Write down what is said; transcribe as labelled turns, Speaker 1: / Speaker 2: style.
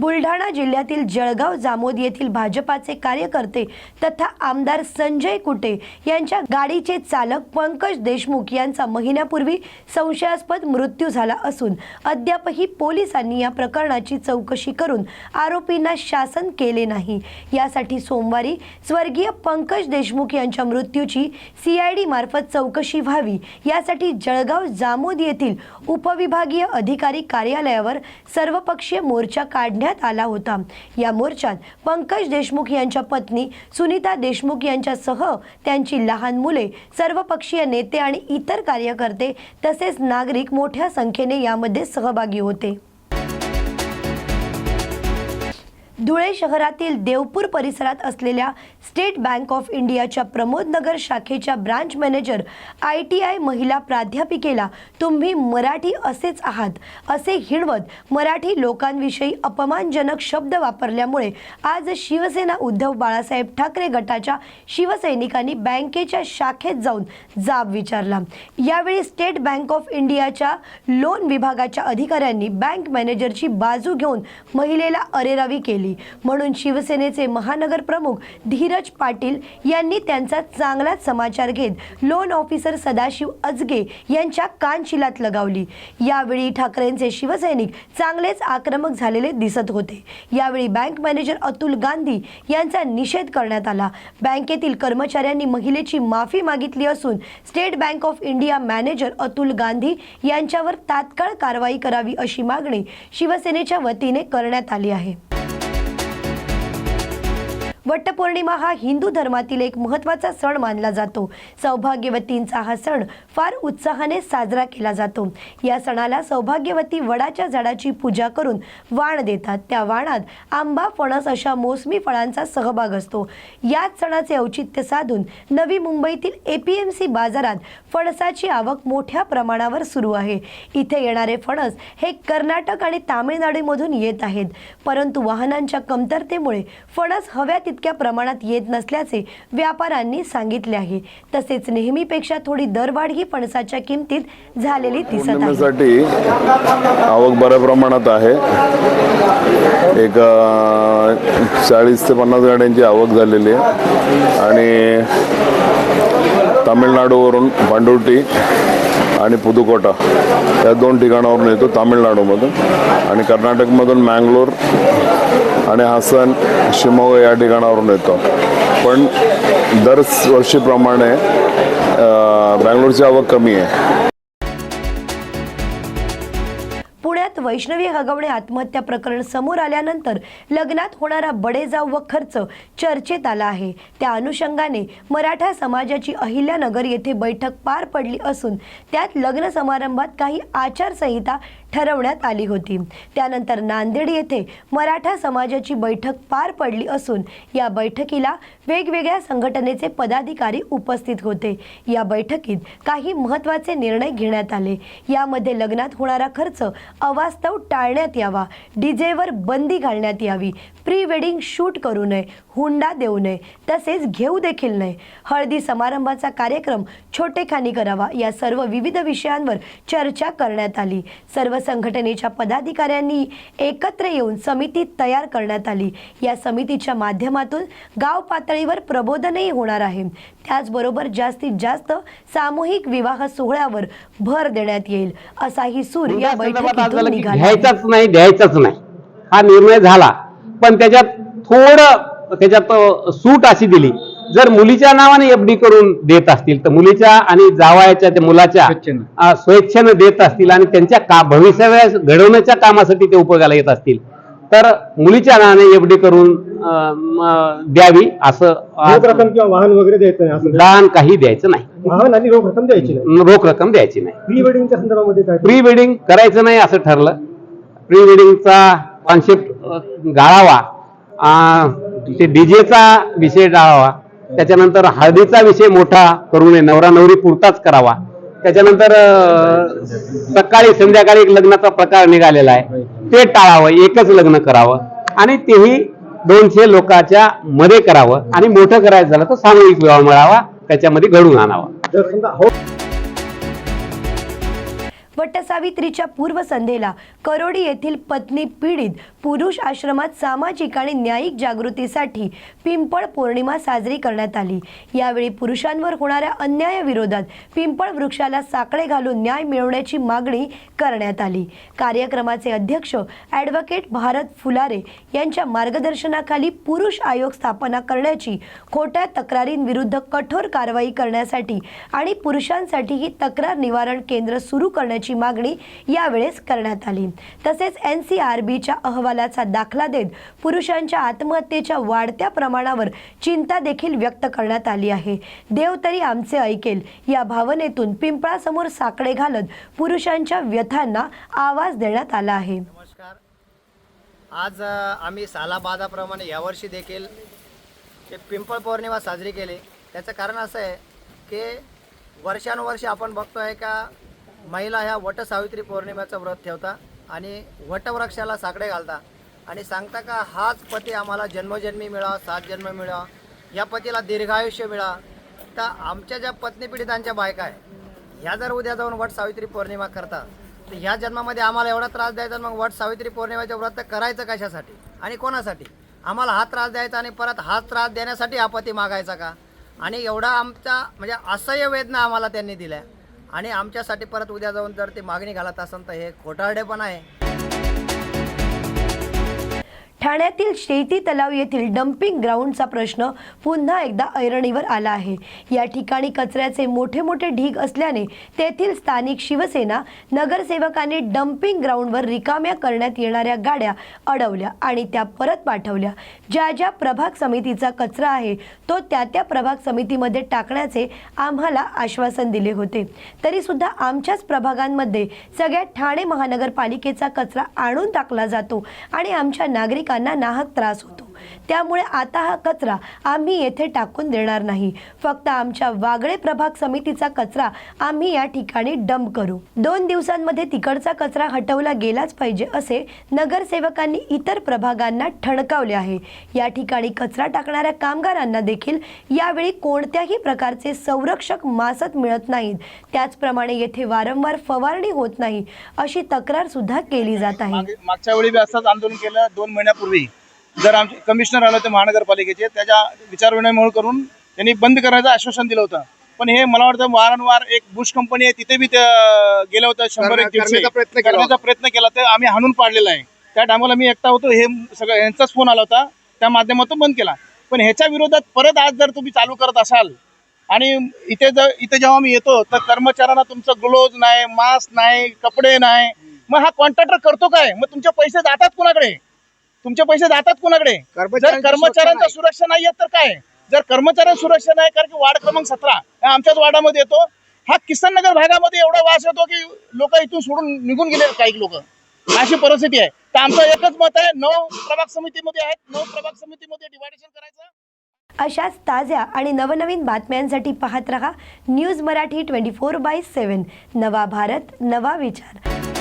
Speaker 1: बुलढाणा जिल्ह्यातील जळगाव जामोद येथील भाजपाचे कार्यकर्ते तथा आमदार संजय कुटे यांच्या गाडीचे चालक पंकज देशमुख यांचा महिन्यापूर्वी संशयास्पद मृत्यू झाला असून अद्यापही पोलिसांनी या प्रकरणाची चौकशी करून आरोपींना शासन केले नाही. यासाठी सोमवारी स्वर्गीय पंकज देशमुख यांच्या मृत्यूची सीआयडी मार्फत चौकशी व्हावी. यासाठी जळगाव जामोद येथील उपविभागीय अधिकारी कार्यालयावर सर्वपक्षीय मोर्चा काढण्यात आला होता. या मोर्चात पंकज देशमुख यांच्या पत्नी सुनीता देशमुख यांच्यासह त्यांची लहान मुले सर्वपक्षीय नेते आणि इतर कार्यकर्ते तसेच नागरिक मोठ्या संख्येने यामध्ये सहभागी होते. धुळे शहरातील देवपूर परिसरात असलेल्या स्टेट बँक ऑफ इंडियाच्या प्रमोदनगर शाखेच्या branch manager I T I महिला प्राध्यापिकेला तुम्ही मराठी असेच आहात असे हिणवत मराठी लोकांविषयी अपमानजनक शब्द वापरल्यामुळे आज शिवसेना उद्धव बाळासाहेब ठाकरे गटाच्या शिवसैनिकांनी बँकेच्या शाखेत जाऊन जाब विचारला. यावेळी स्टेट बँक ऑफ इंडियाच्या लोन विभागाच्या अधिकाऱ्यांनी बँक मॅनेजरची बाजू घेऊन महिलेला अरेरावी केली. म्हणून शिवसेनेचे महानगर प्रमुख धीरज पाटील यांनी त्यांचा चांगलाच समाचार घेत लोन ऑफिसर सदाशिव अजगे यांच्या कानशिलात लगावली. यावेळी ठाकरेंचे शिवसैनिक चांगलेच आक्रमक झालेले दिसत होते. यावेळी बँक मॅनेजर अतुल गांधी यांचा निषेध करण्यात आला. बँकेतील कर्मचाऱ्यांनी महिलेची माफी मागितली असून State Bank of India manager Atul Gandhi यांच्यावर तात्काळ कारवाई करावी अशी मागणी शिवसेनेच्या वतीने करण्यात आली आहे. वटपौर्णिमा हा हिंदू धर्मातील एक महत्त्वाचा सण मानला जातो. सौभाग्यवतींचा हा सण फार उत्साहाने साजरा केला जातो. या सणाला सौभाग्यवती वडाच्या झाडाची पूजा करून वाण देतात. त्या वाणात आंबा फणस अशा मोसमी फळांचा सहभाग असतो. याच सणाचे औचित्य साधून नवी मुंबईतील ए पी एम सी बाजारात फणसाची आवक मोठ्या प्रमाणावर सुरू आहे. इथे येणारे फणस हे कर्नाटक आणि तामिळनाडूमधून येत आहेत. परंतु वाहनांच्या कमतरतेमुळे फणस हव्या तितक्या प्रमाणात येत नसल्याचे व्यापाऱ्यांनी सांगितले आहे. तसेच नेहमीपेक्षा थोडी दरवाढ ही फणसाच्या किमतीत झालेली दिसत आहे.
Speaker 2: आवक बऱ्या प्रमाणात आहे. एक चाळीस ते पन्नास गाड्यांची आवक झालेली आहे. आणि तामिळनाडूवरून पांडुर्टी आणि पुदुकोटा या दोन ठिकाणावरून येतो तामिळनाडूमधून. आणि कर्नाटकमधून मँगलोर आणि हासन शिमोगा या ठिकाणावरून येतो. पण दर वर्षीप्रमाणे बँगलोरची आवक कमी आहे.
Speaker 1: पुण्यात वैष्णवी हगवणे आत्महत्या प्रकरण समोर आल्यानंतर लग्नात होणारा बडेजाव व खर्च चर्चेत आला आहे. त्या अनुषंगाने मराठा समाजाची अहिल्यानगर येथे बैठक पार पडली असून त्यात लग्न समारंभात काही आचारसंहिता ठरवण्यात आली होती. त्यानंतर नांदेड येथे मराठा समाजाची बैठक पार पडली असून या बैठकीला वेगवेगळ्या संघटनेचे पदाधिकारी उपस्थित होते. या बैठकीत काही महत्त्वाचे निर्णय घेण्यात आले. यामध्ये लग्नात होणारा खर्च अवास्तव टाळण्यात यावा. डीजेवर बंदी घालण्यात यावी. प्री वेडिंग शूट करू नये. हुंडा देऊ नये. तसेच घेऊ देखील नये. हळदी समारंभाचा कार्यक्रम छोटेखानी करावा. या सर्व विविध विषयांवर चर्चा करण्यात आली. सर्व संघटनेच्या पदाधिकाऱ्यांनी एकत्र येऊन समिती तयार करण्यात आली. या समितीच्या माध्यमातून गाव पातळीवर प्रबोधनही होणार आहे. त्याचबरोबर जास्तीत जास्त सामूहिक विवाह सोहळ्यावर भर देण्यात येईल. असाही सूर या बैठकीतून
Speaker 3: झालं की
Speaker 1: निघाला.
Speaker 3: घ्यायचाच नाही द्यायचाच नाही. हा निर्णय झाला. पण त्याच्यात थोडं त्याच्यात सूट अशी दिली. जर मुलीच्या नावाने एफडी करून देत असतील तर मुलीच्या आणि जावयाच्या त्या मुलाच्या स्वेच्छेनं. देत असतील आणि त्यांच्या का भविष्य घडवण्याच्या कामासाठी ते उपयोगाला येत असतील तर मुलीच्या नावाने एफडी करून द्यावी असं
Speaker 4: वाहन वगैरे द्यायचं नाही असं.
Speaker 3: दान काही द्यायचं नाही.
Speaker 4: रोख रक्कम द्यायची नाही.
Speaker 3: रोख रक्कम द्यायची नाही.
Speaker 4: प्री वेडिंगच्या संदर्भामध्ये काय?
Speaker 3: प्री वेडिंग करायचं नाही असं ठरलं. प्री वेडिंगचा कॉन्सेप्ट गाळावा. ते डीजेचा विषय टाळावा त्याच्यानंतर हळदीचा विषय मोठा करू नये. नवरा नवरी पुरताच करावा. त्याच्यानंतर सकाळी संध्याकाळी एक लग्नाचा प्रकार निघालेला आहे. ते टाळावं. एकच लग्न करावं. आणि तेही दोनशे लोकांच्या मध्ये करावं. आणि मोठं करायचं झालं तर सामूहिक विवाह मिळावा. त्याच्यामध्ये घडून आणावा.
Speaker 4: हो
Speaker 1: वटसावित्रीच्या पूर्वसंध्येला करोडी येथील पत्नी पीडित पुरुष आश्रमात सामाजिक आणि न्यायिक जागृतीसाठी पिंपळ पौर्णिमा साजरी करण्यात आली. यावेळी पुरुषांवर होणाऱ्या अन्यायाविरोधात पिंपळ वृक्षाला साकडे घालून न्याय मिळवण्याची मागणी करण्यात आली. कार्यक्रमाचे अध्यक्ष ॲडव्होकेट भारत फुलारे यांच्या मार्गदर्शनाखाली पुरुष आयोग स्थापना करण्याची खोट्या तक्रारींविरुद्ध कठोर कारवाई करण्यासाठी आणि पुरुषांसाठी ही तक्रार निवारण केंद्र सुरू करण्याची मागणी यावेळेस करण्यात आली. तसेच एन सी आर बीच्या अहवाल अहवालाचा दाखला देत पुरुषांच्या आत्महत्येच्या वाढत्या प्रमाणावर चिंता देखील व्यक्त करण्यात आली आहे. देव तरी आमचे ऐकेल या भावनेतून पिंपळासमोर साकडे घालत पुरुषांच्या व्यथांना आवाज देण्यात आला आहे.
Speaker 5: नमस्कार. आज आम्ही सालाबादाप्रमाणे यावर्षी देखील पिंपळ पौर्णिमा साजरी केली. त्याचं कारण असं आहे की वर्षानुवर्षे आपण बघतो आहे का महिला ह्या वटसावित्री पौर्णिमेचं व्रत ठेवता. आणि वटवृक्षाला साकडे घालता. आणि सांगता का हाच पती आम्हाला जन्मजन्मी मिळावा सात जन्म मिळावा या पतीला दीर्घायुष्य मिळा. तर आमच्या ज्या पत्नी पिढीतांच्या बायका आहे ह्या जर उद्या जाऊन वट सावित्री पौर्णिमा करतात तर ह्या जन्मामध्ये आम्हाला एवढा त्रास द्यायचा मग वट सावित्री पौर्णिमेचं व्रत करायचं कशासाठी आणि कोणासाठी? आम्हाला हा त्रास द्यायचा आणि परत हा त्रास देण्यासाठी आपत्ती मागायचा का? आणि एवढा आमचा म्हणजे असह्य वेदना आम्हाला त्यांनी दिल्या. आणि आमच्यासाठी परत उद्या जाऊन जर ते मागणी घालत असेल तर हे खोटारडेपण आहे.
Speaker 1: ठाण्यातील शेती तलाव येथील डम्पिंग ग्राउंडचा प्रश्न पुन्हा एकदा ऐरणीवर आला आहे. या ठिकाणी कचऱ्याचे मोठे मोठे ढीग असल्याने तेथील स्थानिक शिवसेना नगरसेवकांनी डम्पिंग ग्राउंडवर रिकाम्या करण्यात येणाऱ्या गाड्या अडवल्या आणि त्या परत पाठवल्या. ज्या ज्या प्रभाग समितीचा कचरा आहे तो त्या त्या प्रभाग समितीमध्ये टाकण्याचे आम्हाला आश्वासन दिले होते. तरीसुद्धा आमच्याच प्रभागांमध्ये सगळ्या ठाणे महानगरपालिकेचा कचरा आणून टाकला जातो आणि आमच्या नागरिक नागरिकांना नाहक त्रास होतो. त्यामुळे आता हा कचरा आम्ही येथे टाकून देणार नाही. फक्त आमच्या वागळे प्रभाग समितीचा कचरा आम्ही या ठिकाणी डंप करू. दोन दिवसांमध्ये तिकडचा कचरा हटवला गेलाच पाहिजे असे नगरसेवकांनी इतर प्रभागांना ठणकावले आहे. या ठिकाणी कचरा टाकणाऱ्या कामगारांना देखील यावेळी कोणत्याही प्रकारचे संरक्षक मासत मिळत नाहीत. त्याचप्रमाणे येथे वारंवार फवारणी होत नाही अशी तक्रार सुद्धा केली जात आहे.
Speaker 6: मागच्या वेळी असंच आंदोलन केलं. दोन महिन्यापूर्वी जर आमचे कमिशनर आले होते महानगरपालिकेचे त्याच्या विचारविनिमय करून त्यांनी बंद करायचं आश्वासन दिलं होतं. पण हे मला वाटतं वारंवार एक बुश कंपनी आहे तिथे बी गेलं होतं शंभर एक
Speaker 4: प्रयत्न केला
Speaker 6: करण्याचा प्रयत्न केला तर आम्ही हाणून पाडलेला आहे. त्या टायमाला मी एकटा होतो हे सगळं यांचाच फोन आला होता. त्या माध्यमातून बंद केला. पण ह्याच्या विरोधात परत आज जर तुम्ही चालू करत असाल आणि इथे जर इथे जेव्हा मी येतो तर कर्मचाऱ्यांना तुमचं ग्लोव्ज नाही मास्क नाही कपडे नाही. मग हा कॉन्ट्रॅक्टर करतो काय? मग तुमचे पैसे जातात कुणाकडे? तुमचे पैसे जातात कुणाकडे? जर
Speaker 4: कर्मचाऱ्यांची
Speaker 6: सुरक्षा नाही येत तर काय? जर कर्मचाऱ्यांची सुरक्षा नाही कारण की वार्ड क्रमांक सतरा हा आमच्याच वार्डामध्ये येतो. हा किसन नगर भागामध्ये एवढा वास येतो की लोक इथून सोडून निघून गेले काही लोक. अशी परिस्थिती आहे. तर आमचं एकच मत आहे नऊ प्रभाग समितीमध्ये आहेत. नऊ प्रभाग समितीमध्ये डिवायडेशन करायचं.
Speaker 1: अशाच ताज्या आणि नवनवीन बातम्यांसाठी पाहत रहा news Marathi twenty four by seven नवा भारत नवा विचार.